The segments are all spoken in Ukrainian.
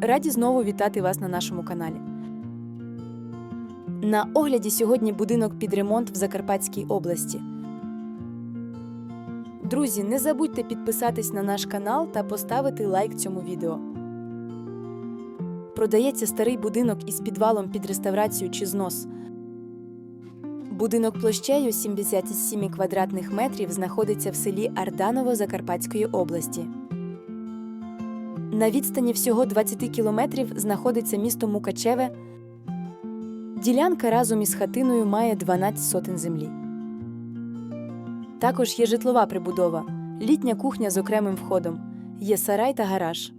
Раді знову вітати вас на нашому каналі. На огляді сьогодні будинок під ремонт в Закарпатській області. Друзі, не забудьте підписатись на наш канал та поставити лайк цьому відео. Продається старий будинок із підвалом під реставрацію чи знос. Будинок площею 77 квадратних метрів знаходиться в селі Арданово Закарпатської області. На відстані всього 20 кілометрів знаходиться місто Мукачеве. Ділянка разом із хатиною має 12 сотень землі. Також є житлова прибудова, літня кухня з окремим входом, є сарай та гараж.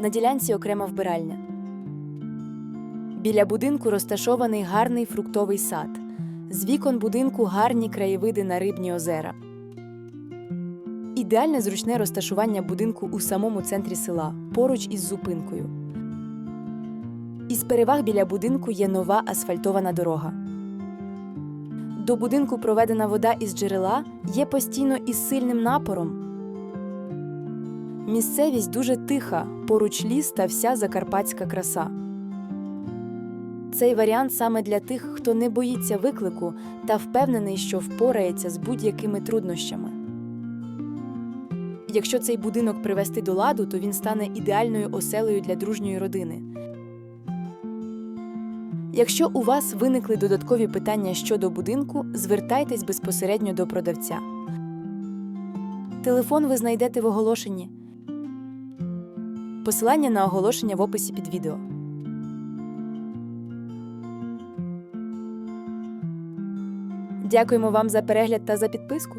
На ділянці окрема вбиральня. Біля будинку розташований гарний фруктовий сад. З вікон будинку гарні краєвиди на рибні озера. Ідеальне зручне розташування будинку у самому центрі села, поруч із зупинкою. Із переваг біля будинку є нова асфальтована дорога. До будинку проведена вода із джерела є постійно із сильним напором. Місцевість дуже тиха, поруч ліс та вся закарпатська краса. Цей варіант саме для тих, хто не боїться виклику та впевнений, що впорається з будь-якими труднощами. Якщо цей будинок привести до ладу, то він стане ідеальною оселею для дружньої родини. Якщо у вас виникли додаткові питання щодо будинку, звертайтесь безпосередньо до продавця. Телефон ви знайдете в оголошенні. Посилання на оголошення в описі під відео. Дякуємо вам за перегляд та за підписку.